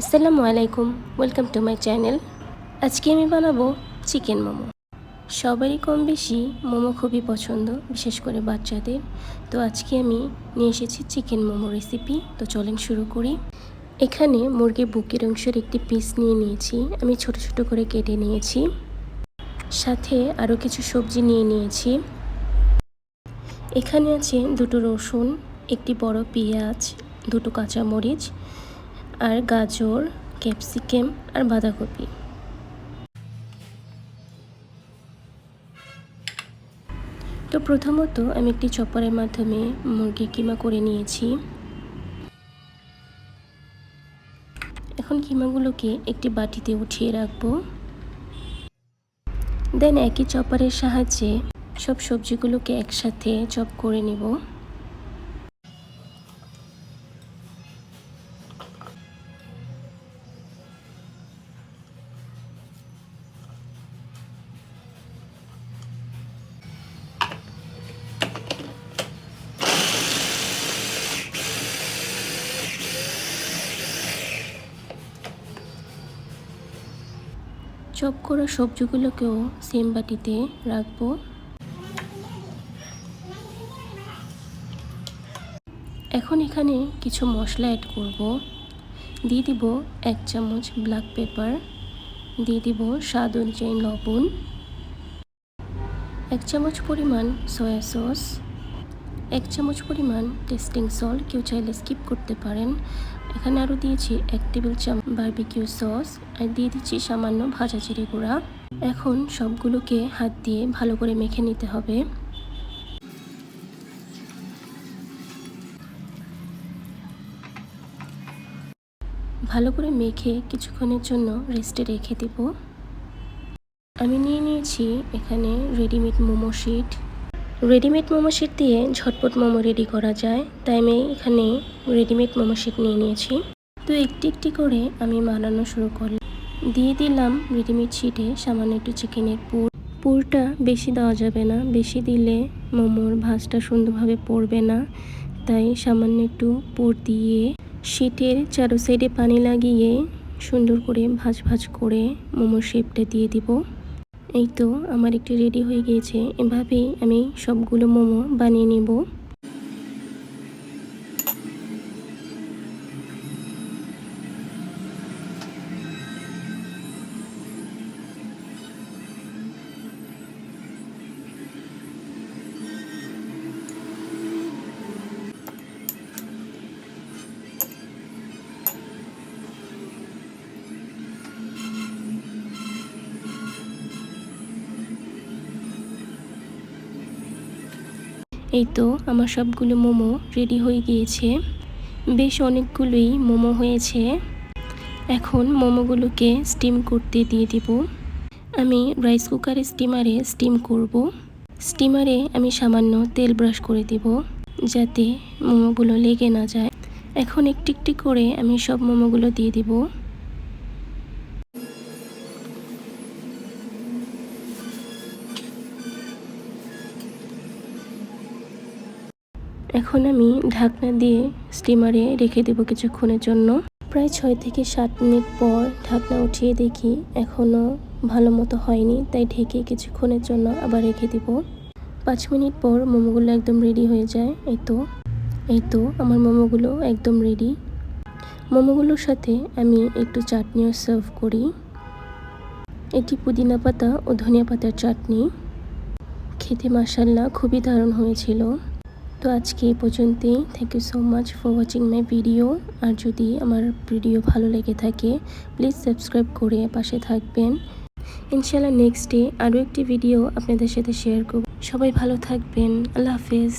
আসসালামু আলাইকুম welcome to my channel আজকে আমি বানাবো চিকেন মোমো। সবারই কম বেশি মোমো খুবই পছন্দ, বিশেষ করে বাচ্চাদের। তো আজকে আমি নিয়ে এসেছি চিকেন মোমো রেসিপি তো চলেন শুরু করি। এখানে মুরগির বুকের অংশের একটি পিস নিয়ে নিয়েছি। আমি ছোট ছোট করে কেটে নিয়েছি। সাথে আরও কিছু সবজি নিয়ে নিয়েছি। এখানে আছে দুটো রসুন, একটি বড় পেঁয়াজ, দুটো কাঁচামরিচ আর গাজর, ক্যাপসিকাম আর বাঁধাকপি। তো প্রথমত আমি একটি চপারের মাধ্যমে মুরগি কিমা করে নিয়েছি। এখন কিমাগুলোকে একটি বাটিতে উঠিয়ে রাখব। দেন একই চপারের সাহায্যে সব সবজিগুলোকে একসাথে চপ করে নিব। চপ করা সবজিগুলোকেও সেম বাটিতে রাখব। এখন এখানে কিছু মশলা অ্যাড করব। দিয়ে দিব এক চামচ ব্ল্যাক পেপার দিয়ে দিব স্বাদ অনুযায়ী লবণ, এক চামচ পরিমাণ সয়া সস এক চামচ পরিমাণ টেস্টিং সল্ট কেউ চাইলে স্কিপ করতে পারেন। এখানে আরও দিয়েছি এক টেবিল চামচ বারবিকিউ সস আর দিয়ে দিচ্ছি সামান্য ভাজা জিরে গুঁড়া। এখন সবগুলোকে হাত দিয়ে ভালো করে মেখে নিতে হবে। ভালো করে মেখে কিছুক্ষণের জন্য রেস্টে রেখে দেব। আমি নিয়ে নিয়েছি এখানে readymade momo sheet readymade momo sheet দিয়ে ঝটপট মোমো রেডি করা যায়। তাই আমি এখানে রেডিমেড মোমো শিট নিয়ে নিয়েছি। তো একটি একটি করে আমি বানানো শুরু করলাম। দিয়ে দিলাম রেডিমেড শিটে সামান্য একটু চিকেনের পুর। পুরটা বেশি দেওয়া যাবে না। বেশি দিলে মোমোর ভাজটা সুন্দরভাবে পড়বে না। তাই সামান্য একটু পুর দিয়ে শিটের চারো সাইডে পানি লাগিয়ে সুন্দর করে ভাজ ভাজ করে মোমোর শেপটা দিয়ে দিব। এই তো আমার একটি রেডি হয়ে গিয়েছে। এভাবেই আমি সবগুলো মোমো বানিয়ে নেব। এই তো আমার সবগুলো মোমো রেডি হয়ে গিয়েছে। বেশ অনেকগুলোই মোমো হয়েছে। এখন মোমোগুলোকে স্টিম করতে দিয়ে দিব। আমি রাইস কুকারে স্টিমারে স্টিম করব। স্টিমারে আমি সামান্য তেল ব্রাশ করে দিব যাতে মোমোগুলো লেগে না যায়। এখন একটি একটি করে আমি সব মোমোগুলো দিয়ে দিব। এখন আমি ঢাকনা দিয়ে স্টিমারে রেখে দেবো কিছুক্ষণের জন্য। প্রায় ছয় থেকে সাত মিনিট পর ঢাকনা উঠিয়ে দেখি এখনও ভালো মতো হয়নি, তাই ঢেকে কিছুক্ষণের জন্য আবার রেখে দিব। পাঁচ মিনিট পর মোমোগুলো একদম রেডি হয়ে যায়। এই তো এই তো, আমার মোমোগুলো একদম রেডি মোমোগুলোর সাথে আমি একটু চাটনিও সার্ভ করি। এটি পুদিনা পাতা ও ধনিয়া পাতার চাটনি। খেতে মাসাল্লা খুবই দারুণ হয়েছিল। তো আজকে এই পর্যন্তই। Thank you so much for watching my video আর যদি আমার ভিডিও ভালো লেগে থাকে প্লিজ সাবস্ক্রাইব করে পাশে থাকবেন। ইনশাল্লাহ নেক্সট ডে আরও একটি ভিডিও আপনাদের সাথে শেয়ার করব। সবাই ভালো থাকবেন। আল্লাহ হাফেজ।